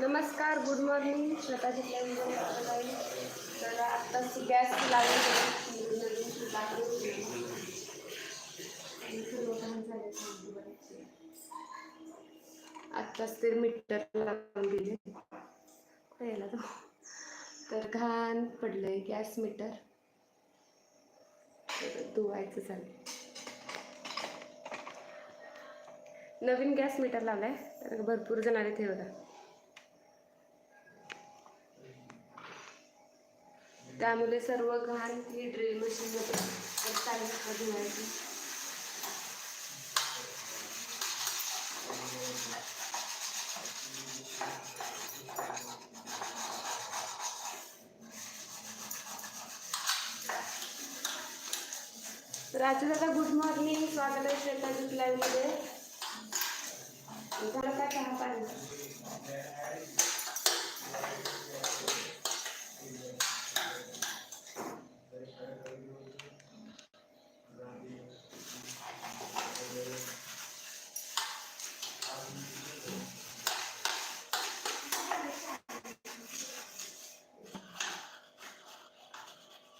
नमस्कार good morning Shweta जिल्ह्यामध्ये तर आत्ताच गॅस लावून आत्ताच ते मीटर लावून गेले यायला तो. तर घाण पडलंय गॅस मीटर धुवायचं चालेल नवीन गॅस मीटर लावलाय. तर भरपूर जण आले ते बघा. त्यामुळे सर्व घाण ही ड्रिल मशीनमध्ये चालू धुवायची. राजू दादा गुड मॉर्निंग स्वागत आहे श्वेताजी लाईव्हमध्ये झालं का? चहा पाणी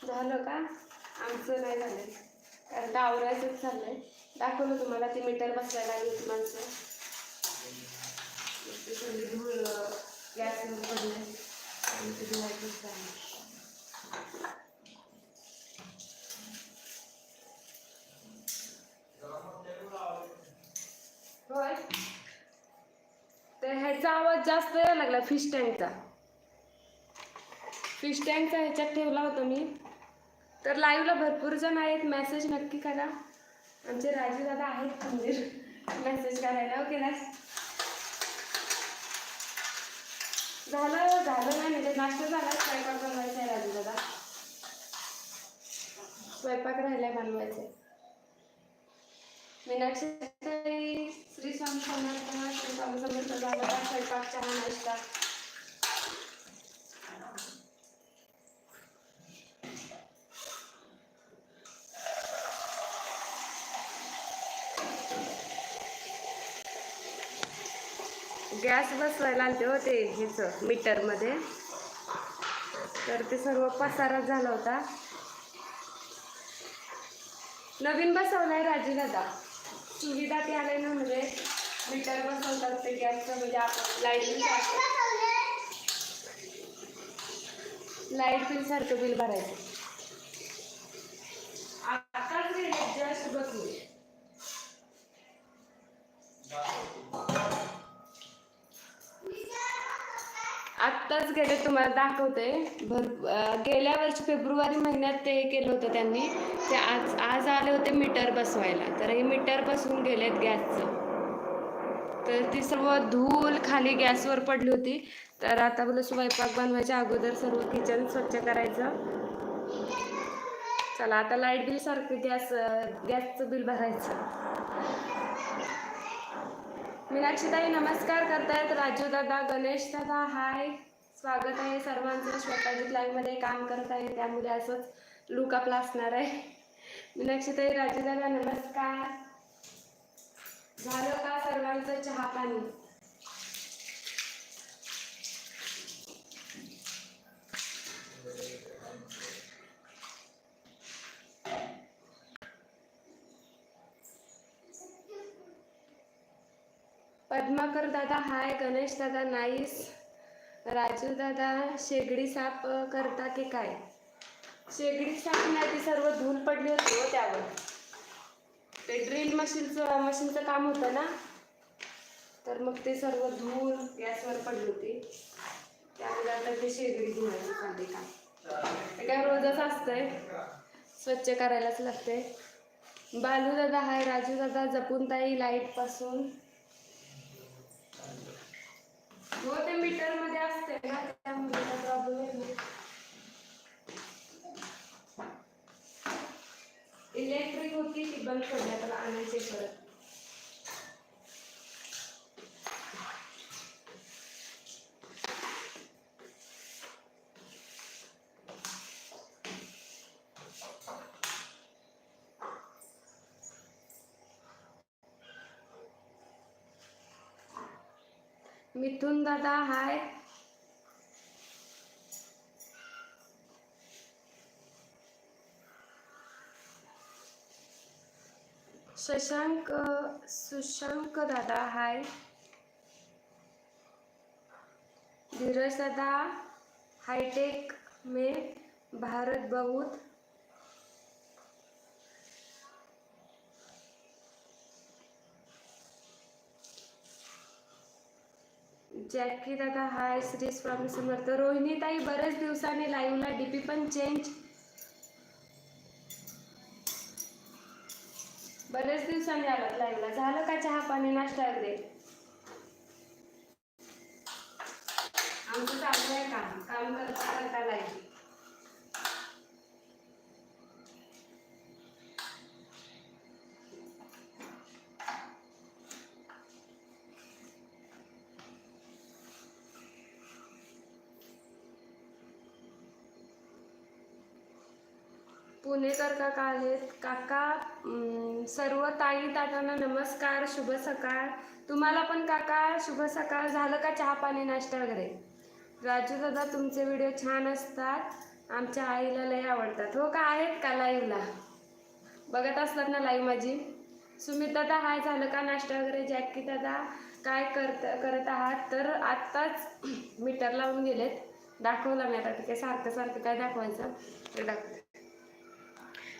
झालं का आमचं नाही झालं कारण का आवरायचंच चाललंय दाखवलं तुम्हाला ते मीटर बसवायला आली तुम्हाला माणसं. ते धूळ गॅसवर पडले आणि ते धुवायचंच होय तर ह्याचा आवाज जास्त यायला लागला फिश टँकचा फिश टँकचा ह्याच्यात ठेवला होता मी. तर लाईव्हला भरपूर जण आहेत मेसेज नक्की करा. आमचे राजू दादा आहेत मंदिर. मेसेज करायला ओके ना झालं झालं नाही म्हणजे नाश्ता झाला स्वयंपाक बनवायचा आहे राजू दादा स्वयंपाक राहिलाय बनवायचा मीनाक्षी श्री स्वामी समर्थ श्री स्वामी समर्थ झाला स्वयंपाक चहा नाश्ता? गॅस बसवायला आलते होते ह्याचं मीटरमध्ये. तर ते सर्व पसारा झाला होता. नवीन बसवलाय राजी दादा. सुविधा ते आले ना म्हणजे मीटर बसवतात ते गॅसचं म्हणजे आपण लाइट बिल लाइट बिल सारखं बिल भरायचं. आत्ताच गेले तुम्हाला दाखवते. भर गेल्या वर्षी फेब्रुवारी महिन्यात ते हे केलं होतं त्यांनी. ते आज आज आले होते मीटर बसवायला. तर हे मीटर बसवून गेलेत गॅसचं. तर ती सर्व धूल खाली गॅसवर पडली होती. तर आता बोला स्वयंपाक बनवायच्या अगोदर सर्व किचन स्वच्छ करायचं. चला आता लाइट बिल सारखं गॅस गॅसचं बिल भरायचं. मीनाक्षीताई नमस्कार करतायत. राजू दादा गणेश दादा हाय. स्वागत आहे सर्वांचं. स्वतःची लाईव्हमध्ये काम करत आहे त्यामुळे असंच लुक आपला असणार आहे. मीनाक्षीताई राजू दादा नमस्कार. झालं का सर्वांचं चहा पाणी? पद्माकर दादा हाय. गणेश दादा नाईस. राजू दादा शेगडी साफ करता की काय? शेगडी साप नाही ती सर्व धूल पडली होती हो त्यावर. ते ड्रिल मशीनचं मशीनचं काम होतं ना? तर मग ते सर्व धूल गॅसवर पडली होती. त्यामुळे आता ते शेगडी धुवायची चालली काम. ते काय रोजच असतंय. स्वच्छ करायलाच लागते बालू दादा हाय. राजू दादा जपून ताई लाइटपासून हो ते मीटरमध्ये असते ना त्यामुळे प्रॉब्लेम इलेक्ट्रिक होती ती बंद पडल्या तर आणायचे परत. मिथुन दादा हाय. शशांक सुशांक दादा हाय. धीरज दादा हाईटेक में भारत बहुत. जॅकी दादा हाय श्री स्वामी समर्थ. रोहिणी ताई बरेच दिवसांनी लाईव्हला डीपी पण चेंज बरेच दिवसांनी आलं लाईव्हला झालं का चहा पाणी नाश्ता अगदी? आमचं चालू आहे काम. काम करता करता लाईव्ह पुणेकर काका आहेत. काका सर्व ताई ताटांना नमस्कार शुभ सकाळ. तुम्हाला पण काका शुभ सकाळ. झालं का चहा पाणी नाश्ता वगैरे? राजू दादा तुमचे व्हिडिओ छान असतात. आमच्या आईला लय आवडतात. हो का? आहेत का लाईव्हला बघत असतात ना लाईव्ह माझी. सुमित दादा हाय. झालं का नाश्ता वगैरे? जॅकी दादा काय करत करत आहात? तर आत्ताच मीटर लावून गेलेत. दाखवलं मी आता. ते आहे सारखं सारखं काय दाखवायचं? ते दाखवते.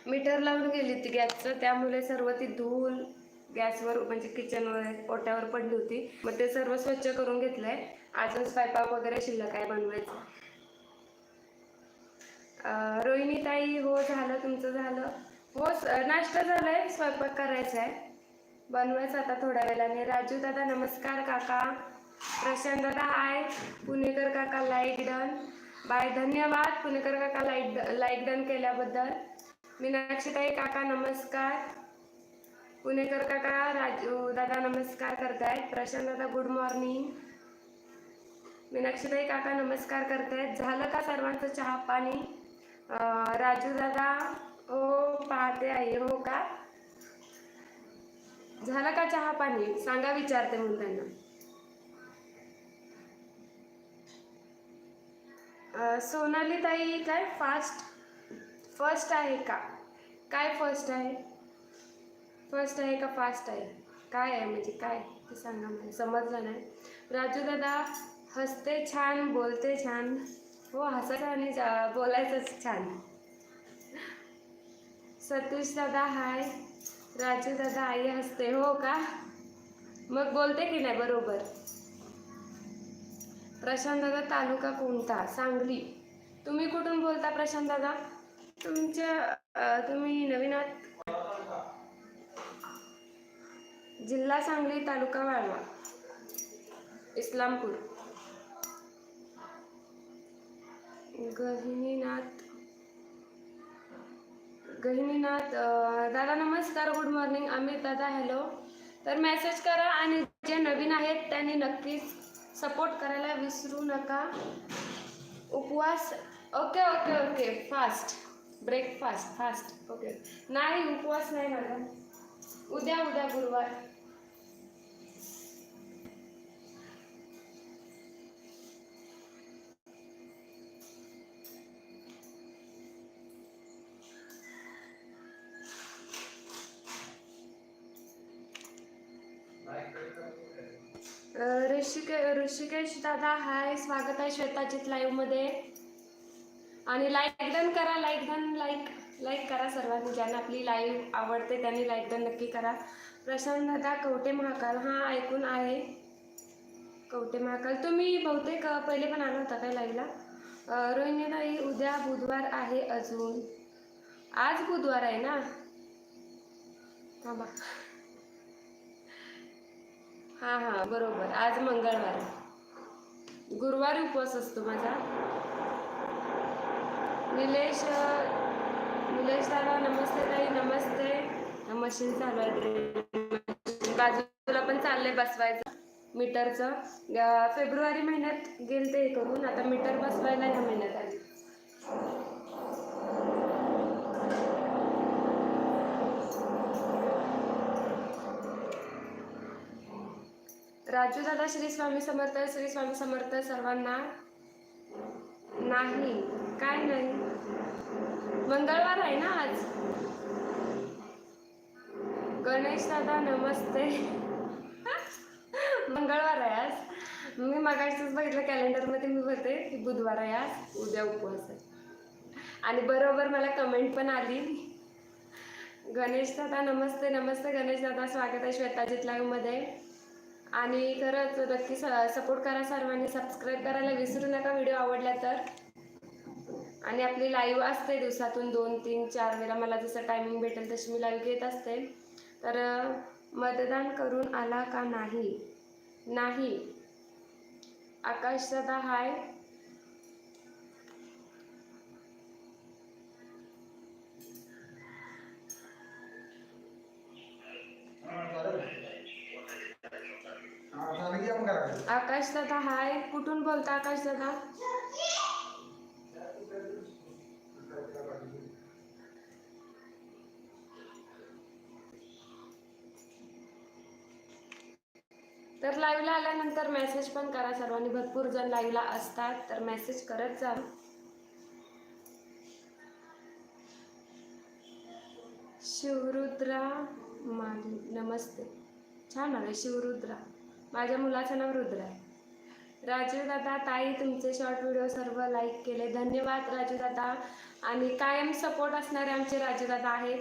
मीटर लावून गेली होती गॅसचं त्यामुळे सर्व ती धूल गॅसवर म्हणजे किचनवर ओट्यावर पडली होती. मग ते सर्व स्वच्छ करून घेतलंय. अजून स्वयंपाक वगैरे शिल्लक आहे बनवायचं. रोहिणी ताई हो झालं तुमचं झालं. हो नाश्ता झालाय स्वयंपाक करायचा आहे बनवायचं आता थोड्या वेळाने. राजू दादा नमस्कार काका. प्रशांत दादा आय पुणेकर काका लाईक डन बाय धन्यवाद. पुणेकर काका लाईक लाईक डन केल्याबद्दल. मीनाक्षीताई काका नमस्कार. पुणेकर काका राजू दादा नमस्कार करतायत. प्रशांत दादा गुड मॉर्निंग मीनाक्षीताई काका नमस्कार करतायत. झालं का सर्वांचं चहा पाणी? राजू दादा हो पाहते आहे हो का? झालं का चहा पाणी? सांगा विचारते म्हणून त्यांना. सोनाली ताई काय फास्ट फर्स्ट आहे का? काय फर्स्ट आहे? फर्स्ट आहे का फास्ट आहे? काय आहे? म्हणजे काय? ते सांगा मला. समजलं नाही. राजू दादा हसते छान बोलते छान. हो हसायचं आणि जा- बोलायचंच छान. सतीश दादा हाय राजू दादा आई हसते. हो का? मग बोलते की नाही? बरोबर. प्रशांत दादा तालुका कोणता? सांगली. तुम्ही कुठून बोलता प्रशांत दादा? तुमच्या तुम्ही नवीन आहात? जिल्हा सांगली तालुका वाळवा इस्लामपूर. गहिनीनाथ गहिनीनाथ दादा नमस्कार गुड मॉर्निंग. अमित दादा हॅलो. तर मेसेज करा आणि जे नवीन आहेत त्यांनी नक्कीच सपोर्ट करायला विसरू नका. उपवास okay okay okay fast. Breakfast fast okay नाही उपवास नाही मॅडम उद्या उद्या गुरुवार. ऋषिके ऋषिकेश दादा हाय. स्वागत आहे श्वेताजीत लाईव्हमध्ये आणि लाईक डन करा लाईक डन लाईक लाईक करा सर्वांनी. ज्यांना आपली लाईव्ह आवडते त्यांनी लाईक डन नक्की करा. प्रशांत दादा कवटे महाकाल. हां ऐकून आहे. कवटे महाकाल. तुम्ही बहुतेक पहिले पण आला होता काय लाईव्हला रोहिणीताई उद्या बुधवार आहे अजून. आज बुधवार आहे ना? थांबा. हां हां बरोबर. आज मंगळवार. गुरुवारी उपवास असतो माझा. निलेश निलेश दादा नमस्ते ताई नमस्ते. मशीन चालू आहे बाजूला पण चाललंय बसवायचं. मीटरचं. फेब्रुवारी महिन्यात गेल ते हे करून. आता मीटर बसवायला ह्या महिन्यात आली. राजू दादा श्री स्वामी समर्थ श्री स्वामी समर्थ सर्वांना. नाही काय नाही. मंगळवार आहे ना आज? गणेश दादा नमस्ते. मंगळवार आहे आज. मी मागायचंच बघितलं कॅलेंडरमध्ये मी बोलते की बुधवार आहे आज. उद्या उपवास आहे. आणि बरोबर मला कमेंट पण आली. गणेश दादा नमस्ते नमस्ते गणेश दादा स्वागत आहे श्वेता लाईव्हमध्ये आणि खरंच नक्की सपोर्ट करा सर्वांनी सबस्क्राईब करायला विसरू नका व्हिडिओ आवडला तर. आणि आपली लाईव्ह असते दिवसातून दोन तीन चार वेळा. मला जसं टायमिंग भेटेल तशी मी लाईव्ह घेत असते. तर मतदान करून आला का नाही? नाही. आकाश दादा हाय आकाश दादा हाय. कुठून बोलता आकाश दादा? तर लाईव्हला आल्यानंतर मेसेज पण करा सर्वांनी. भरपूर जण लाईव्हला असतात तर मेसेज करत जा. शिवरुद्रा माली नमस्ते. छान आलं शिवरुद्रा. माझ्या मुलाचं नाव रुद्र आहे. राजू दादा ताई तुमचे शॉर्ट व्हिडिओ सर्व लाईक केले. धन्यवाद राजू दादा. आणि कायम सपोर्ट असणारे आमचे राजू दादा आहेत.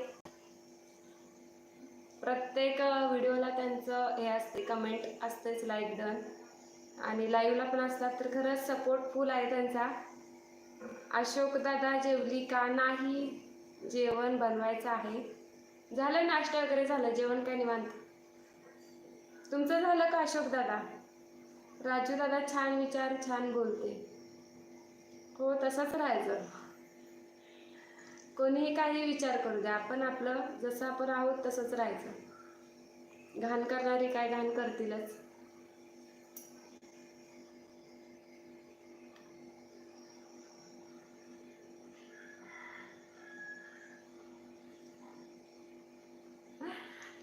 प्रत्येक व्हिडिओला त्यांचं हे असते कमेंट असतेच लाईक डन आणि लाईव्हला पण असतात तर खरंच सपोर्ट फुल आहे त्यांचा. अशोक दादा जेवली का? नाही. जेवण बनवायचं आहे. झालं नाश्ता वगैरे झालं? जेवण काय निवांत? तुमचं झालं का अशोक दादा? राजू दादा छान विचार छान बोलते. हो तसंच राहायचं. कोणीही काही विचार करू द्या. आपण आपलं जसं आपण आहोत तसंच राहायचं. घाण करणारी काय घाण करतीलच.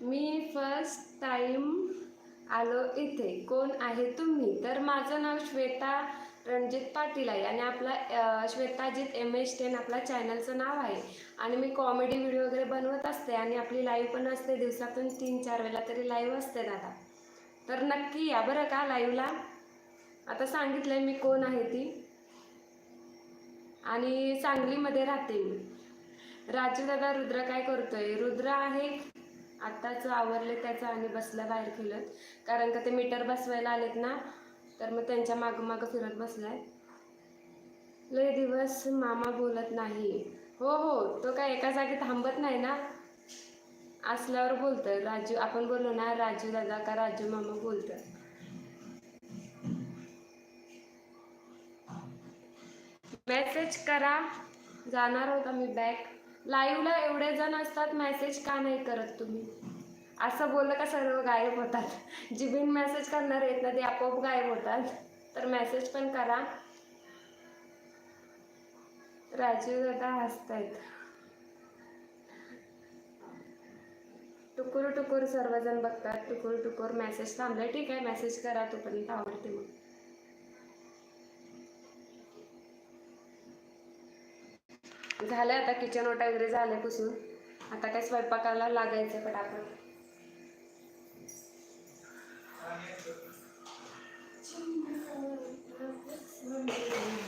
मी फर्स्ट टाइम आलो इथे. कोण आहे तुम्ही? तर माझं नाव श्वेता रणजित पाटील आहे आणि आपला Shwetajit Shwetajit M H ten आपला चॅनलचं नाव आहे. आणि मी कॉमेडी व्हिडिओ वगैरे बनवत असते आणि आपली लाईव्ह पण असते. दिवसातून तीन चार वेळेला तरी लाईव्ह असते दादा तर नक्की या बरं का लाईव्हला आता सांगितलंय मी कोण आहे ती. आणि सांगलीमध्ये राहते मी. राजू दादा रुद्र काय करतोय? रुद्र आहे आत्ताच आवरले त्याचं आणि बसला बाहेर खेळत कारण का ते मीटर बसवायला आलेत ना तर मग त्यांच्या मागं मागं फिरत बसलाय. लय दिवस मामा बोलत नाही. हो हो तो काय एका जागी थांबत नाही ना? असल्यावर बोलतं राजू आपण बोललो ना राजू दादा का राजू मामा बोलतं मेसेज करा. जाणार होता मी बॅक लाईव्हला एवढे जण असतात मेसेज का नाही करत तुम्ही? असं बोललं का सर्व गायब होतात. जी बिन मेसेज करणार आहेत ना ते आपोआप गायब होतात. तर मेसेज पण करा. राजीव दादा हसतायत. टुकूर टुकूर सर्वजण बघतात. टुकूर टुकूर मेसेज थांबलाय. ठीक आहे मेसेज करा तोपर्यंत आवडते मग. झालं आता किचन ओटा वगैरे झालं पुसून आता काय स्वयंपाकाला लागायचं पटापट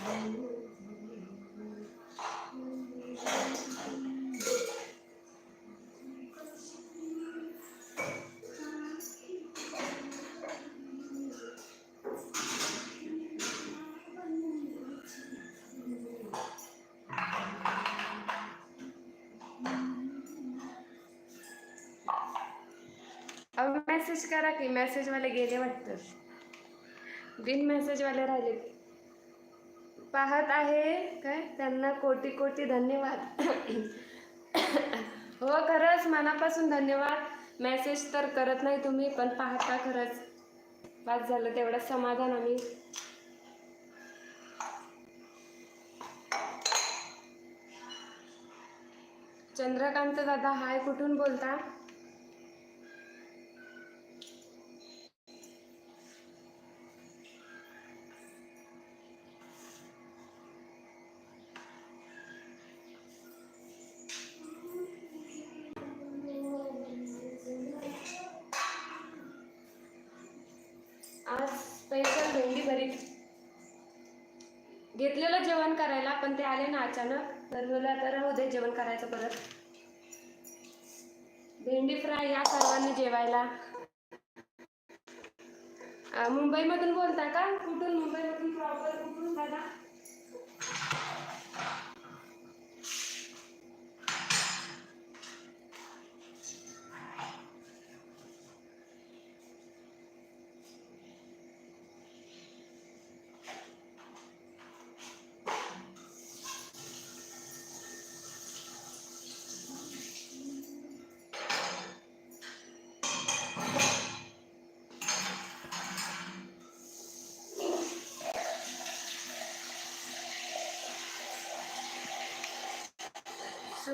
अहो मेसेज करा की मेसेजवाले गेले वाटतं. बिन मेसेजवाले राहिले. पाहत आहे काय? त्यांना कोटी कोटी धन्यवाद. हो खरंच मनापासून धन्यवाद. मेसेज तर करत नाही तुम्ही पण पाहता खरंच. बाद झालं तेवढं समाधान आम्ही. चंद्रकांत दादा हाय कुठून बोलता? करायला पण ते आले ना अचानक. तर मला तर हो दे जेवण करायचं परत. भेंडी फ्राय या सर्वांनी जेवायला. मुंबई मुंबईमधून बोलता का? कुठून? मुंबईमधून प्रॉपर कुठून? दादा?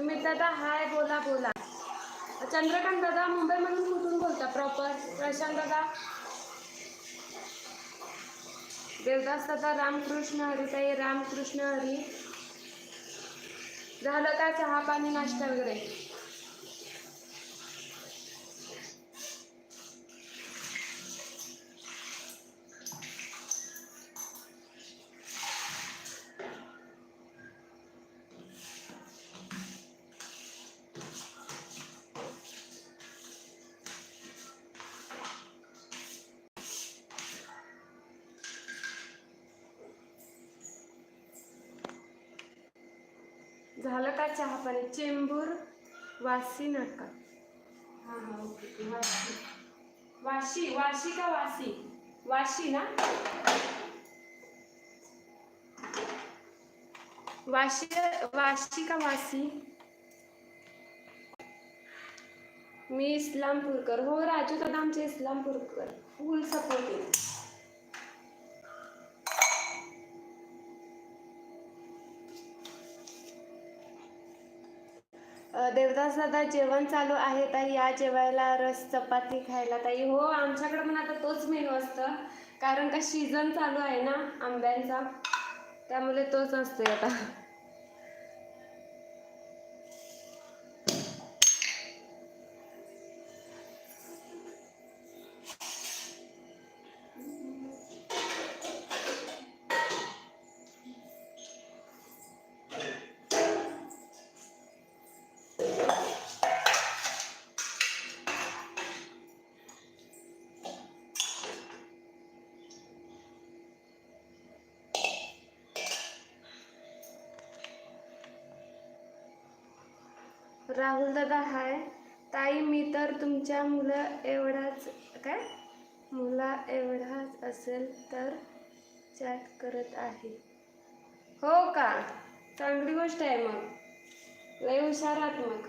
सुमित दादा हाय बोला बोला. चंद्रकांत दादा मुंबईमधून कुठून बोलता? प्रॉपर प्रशांत दादा. देवदास दादा रामकृष्ण हरी ताई रामकृष्ण हरी. झालं का चहा पाणी नाश्ता वगैरे? चेंबूर वासी नाका. हां हां ओके वाशी वाशी वाशी का वासी? वाशी ना? वाशी वाशी का वासी? मी इस्लामपूरकर. हो राजू दादा आमचे इस्लामपूरकर फुल सपोर्टिंग देवदास दादा जेवण चालू आहे ताई. या जेवायला रस चपाती खायला ताई. हो आमच्याकडे पण आता तोच मेनू असतं. कारण का सीझन चालू आहे ना आंब्यांचा. त्यामुळे तोच असतोय आता. राहुल दादा हाय. ताई मी तर तुमच्या मुलं एवढाच काय? मुला एवढाच असेल तर चॅट करत आहे. हो का? चांगली गोष्ट आहे मग. लय हुशार मग.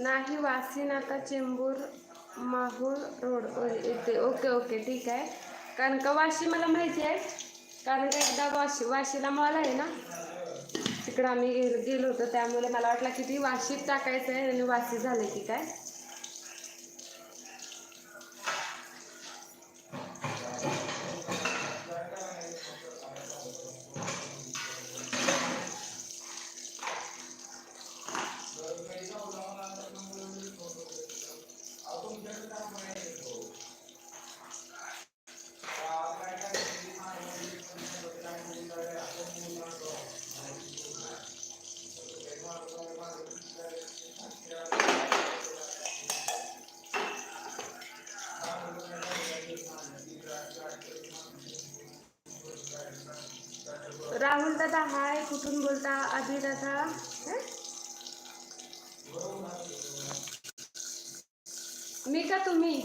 नाही वासिन आता चेंबूर माहूर रोड. येते. ओके ओके ठीक आहे. कारण का वाशी मला माहिती आहे. कारण का एकदा वाशी वाशीला मॉल आहे ना? तिकडं आम्ही गेलो होतो. त्यामुळे मला वाटलं की ती वाशीत टाकायचं आहे आणि वाशी झालं की काय? दादा हाय कुठून बोलता? आधी दादा मी का तुम्ही?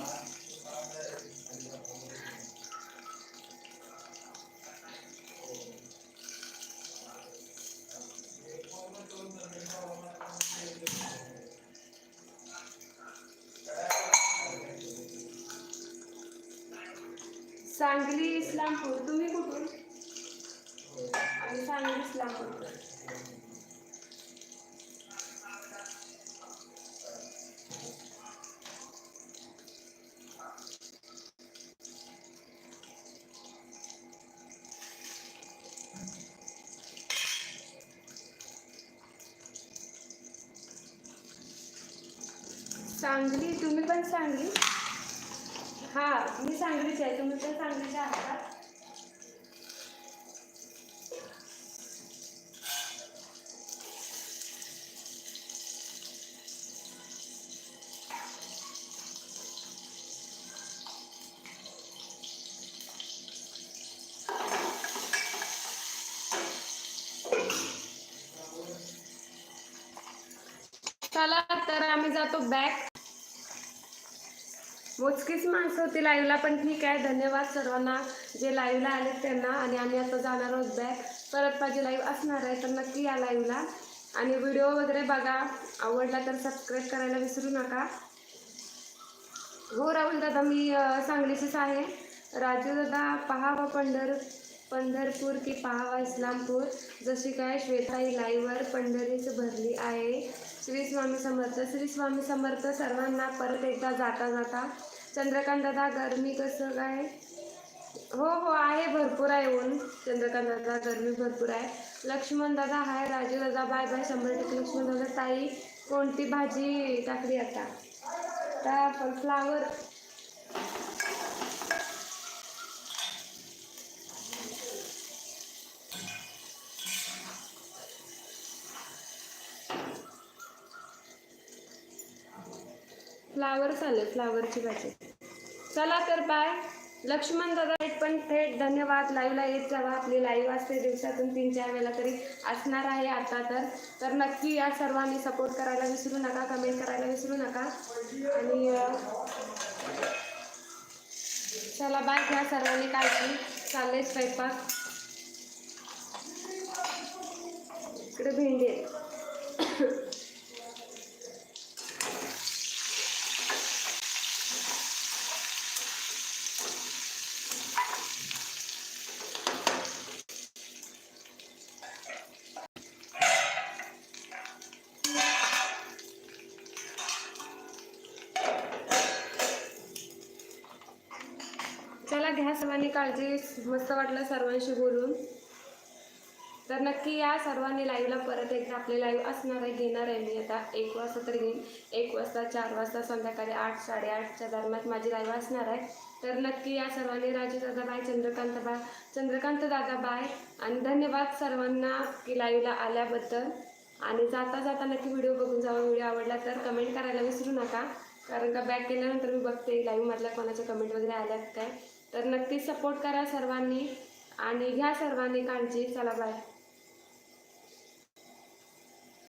सांगली तुम्ही पण सांगली हा मी सांगलीच आहे तुम्ही पण सांगलीच्या आहात का? चला तर आम्ही जातो बॅक मोजकीच माणसं होती लाईव्हला पण ठीक आहे. धन्यवाद सर्वांना जे लाईव्हला आले त्यांना. आणि आम्ही आता जाणार आहोत बॅक परत माझी लाईव्ह असणार आहे तर नक्की या लाईव्हला आणि व्हिडिओ वगैरे बघा. आवडला तर सबस्क्राईब करायला विसरू नका. हो राहुल दादा मी सांगलीचीच आहे. राजू दादा पहावा पंढर पंढरपूर की पहावा इस्लामपूर. जशी काय श्वेताई लाईव्हवर पंढरीच भरली आहे. श्री स्वामी समर्थ श्री स्वामी समर्थ सर्वांना परत एकदा जाता जाता चंद्रकांत दादा गरमी कसं काय? हो हो आहे भरपूर आहे ऊन. चंद्रकांत दादा गरमी भरपूर आहे. लक्ष्मण दादा हाय राजू दादा बाय बाय शंभर टक्के लक्ष्मण दादा ताई. कोणती भाजी टाकली आता? आता फ्लावर फ्लावर चालेल फ्लावरची भाजी. चला तर बाय. लक्ष्मण दादा पण थेट धन्यवाद. लाईव्हला येत जावा. आपली लाईव्ह असते दिवसातून तीन चार वेळा तरी असणार आहे आता तर. तर नक्की या सर्वांनी सपोर्ट करायला विसरू नका कमेंट करायला विसरू नका. आणि चला बाय घ्या सर्वांनी काळजी. चालले स्वयंपाक. इकडे भेंडी आहे घ्या सर्वांनी काळजी मस्त वाटलं सर्वांशी बोलून. तर नक्की या सर्वांनी लाईव्हला परत एकदा आपले लाईव्ह असणार आहे घेणार आहे मी आता. एक वाजता तर घेईन. एक वाजता चार वाजता संध्याकाळी आठ साडेआठच्या दरम्यान माझी लाईव्ह असणार आहे. तर नक्की या सर्वांनी राजू दादा bye Chandrakant bye Chandrakant Dada bye आणि धन्यवाद सर्वांना की लाईव्हला आल्याबद्दल. आणि जाता जाता नक्की व्हिडिओ बघून जावा. व्हिडिओ आवडला तर कमेंट करायला विसरू नका. कारण का बॅक केल्यानंतर मी बघते लाईव्हमधल्या कोणाच्या कमेंट वगैरे आल्यात काय. तर नक्की सपोर्ट करा सर्वांनी आणि घ्या सर्वांनी काळजी. चला बाय